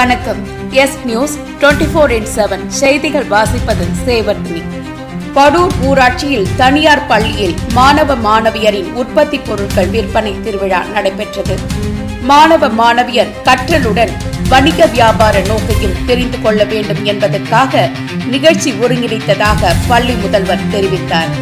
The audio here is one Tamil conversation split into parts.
வணக்கம். S news twenty four into seven. செய்திகள் வாசிப்பது சேவர்தினி படூர் ஊராட்சியில் தனியார் பள்ளியில் மாணவ மாணவியரின் உற்பத்தி பொருட்கள் விற்பனை திருவிழா நடைபெற்றது. மாணவ மாணவியர் கற்றலுடன் வணிக வியாபார நோக்கையும் தெரிந்து கொள்ள வேண்டும் என்பதற்காக நிகழ்ச்சி ஒருங்கிணைத்ததாக பள்ளி முதல்வர் தெரிவித்தார்.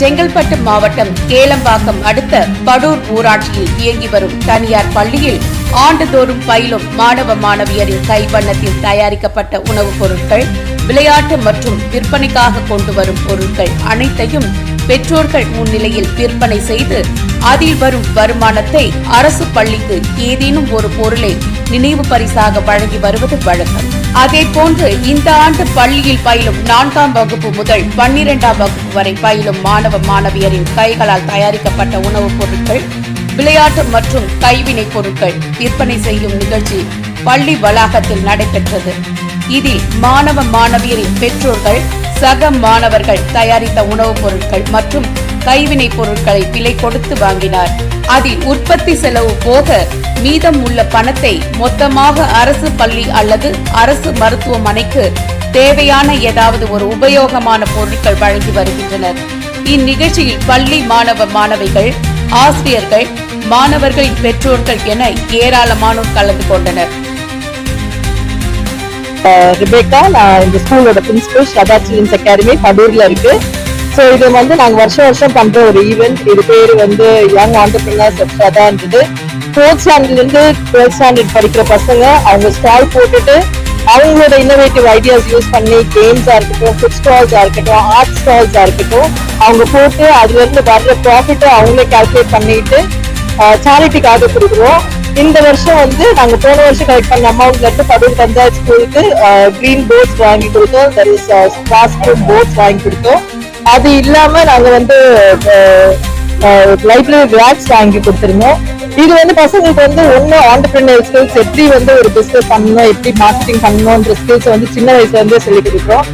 செங்கல்பட்டு மாவட்டம் கேளம்பாக்கம் அடுத்த படூர் ஊராட்சியில் இயங்கி வரும் தனியார் பள்ளியில் ஆண்டுதோறும் பயிலும் மாணவ மாணவியரின் கைவண்ணத்தில் தயாரிக்கப்பட்ட உணவுப் பொருட்கள் விளையாட்டு மற்றும் விற்பனைக்காக கொண்டு வரும் பொருட்கள் அனைத்தையும் பெற்றோர்கள் முன்னிலையில் விற்பனை செய்து அதில் வரும் வருமானத்தை அரசு பள்ளிக்கு ஏதேனும் ஒரு பொருளை நினைவு பரிசாக வழங்கி வருவது வழக்கம். அதேபோன்று இந்த ஆண்டு பள்ளியில் பயிலும் நான்காம் வகுப்பு முதல் பன்னிரெண்டாம் வகுப்பு வரை பயிலும் மாணவ மாணவியரின் கைகளால் தயாரிக்கப்பட்ட உணவுப் பொருட்கள் விளையாட்டு மற்றும் கைவினைப் பொருட்கள் விற்பனை செய்யும் நிகழ்ச்சி பள்ளி வளாகத்தில் நடைபெற்றது. இதில் மாணவ மாணவியரின் பெற்றோர்கள் சக மாணவர்கள் தயாரித்த உணவுப் பொருட்கள் மற்றும் கைவினைப் பொருட்களை விலை கொடுத்து வாங்கினார். அதில் உற்பத்தி செலவு போக மீதம் உள்ள பணத்தை மொத்தமாக அரசு பள்ளி அல்லது அரசு மருத்துவமனைக்கு தேவையான ஏதாவது ஒரு உபயோகமான பொருட்கள் வழங்கி வருகின்றனர். இந்நிகழ்ச்சியில் பள்ளி மாணவ மாணவிகள் ஆசிரியர்கள் மாணவர்களின் பெற்றோர்கள் என ஏராளமானோர் கலந்து கொண்டனர். ரிபேக்கா நான் இந்த ஸ்கூலோட பிரின்சிபல் ஸ்ரதா சில்ட்ரன்ஸ் அகாடமி படூர்ல இருக்கு. ஸோ இது வந்து நாங்கள் வருஷம் வருஷம் பண்ற ஒரு ஈவெண்ட் இது பேர் வந்து யங் ஆண்டர்பிரினர்ஸ் ஆஃப் ஸ்ரதான்றது ஃபோர்த் ஸ்டாண்டர்ட்லேருந்து டுவெல்த் ஸ்டாண்டர்ட் படிக்கிற பசங்க அவங்க ஸ்டால் போட்டுட்டு அவங்களோட இன்னோவேட்டிவ் ஐடியாஸ் யூஸ் பண்ணி கேம்ஸாக இருக்கட்டும் ஃபுட் ஸ்டால்ஸாக இருக்கட்டும் ஆர்ட் ஸ்டால்ஸாக இருக்கட்டும் அவங்க போட்டு அதுலேருந்து வர்ற ப்ராஃபிட்டை அவங்களே கால்குலேட் பண்ணிட்டு சேரிட்டிக்காக கொடுக்குறோம். இந்த வருஷம் வந்து நாங்க போன வருஷம் கலெக்ட் பண்ண அமௌண்ட்ல இருந்து படூர் பஞ்சாயத்து ஸ்கூலுக்கு கிரீன் போர்ட்ஸ் வாங்கி கொடுத்தோம். தர் இஸ் கிளாஸ் போர்ட்ஸ் வாங்கி கொடுத்தோம். அது இல்லாம நாங்க வந்து லைப்ரரி பேக்ஸ் வாங்கி கொடுத்துருந்தோம். இது வந்து பசங்களுக்கு வந்து ஒன்னும் ஆண்டர்பிரினர் ஸ்கில்ஸ் எப்படி வந்து ஒரு பிஸ்னஸ் பண்ணணும் எப்படி மார்க்கெட்டிங் பண்ணணும்ன்ற ஸ்கில்ஸ் வந்து சின்ன வயசுல இருந்தே சொல்லி கொடுக்குறோம்.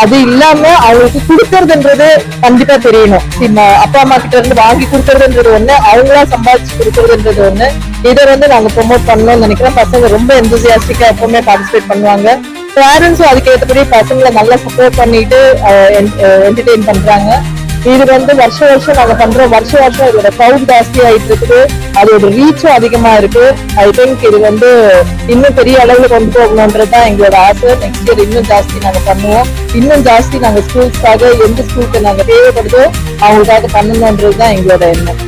அது இல்லாம அவங்களுக்கு கொடுக்கறதுன்றது கண்டிப்பா தெரியணும். நம்ம அப்பா அம்மா கிட்ட இருந்து வாங்கி கொடுக்கறதுன்றது ஒண்ணு அவங்களா சம்பாதிச்சு கொடுக்கறதுன்றது ஒண்ணு. இதை வந்து நாங்க ப்ரொமோட் பண்ணணும்னு நினைக்கிறோம். பசங்க ரொம்ப எந்தூசியாஸ்டிக்கா எப்பவுமே பார்ட்டிசிபேட் பண்ணுவாங்க. பேரண்ட்ஸும் அதுக்கேற்றபடி பசங்களை நல்லா சப்போர்ட் பண்ணிட்டு என்டர்டெயின் பண்றாங்க. இது வந்து வருஷம் வருஷம் நாங்க பண்றோம் வருஷம் வருஷம் இதோட கவுண்ட் ஜாஸ்தி ஆயிட்டு இருக்குது. அதோட ரீச்சும் அதிகமா இருக்கு. ஐ திங்க் இது வந்து இன்னும் பெரிய அளவுல கொண்டு போகணுன்றது தான் எங்களோட ஆசை. நெக்ஸ்ட் இயர் இன்னும் ஜாஸ்தி நாங்க பண்ணுவோம். இன்னும் ஜாஸ்தி நாங்க ஸ்கூல்ஸ்க்காக எந்த ஸ்கூலுக்கு நாங்க தேவைப்படுதோ அவங்களுக்காக பண்ணணுன்றது தான் எங்களோட எண்ணம்.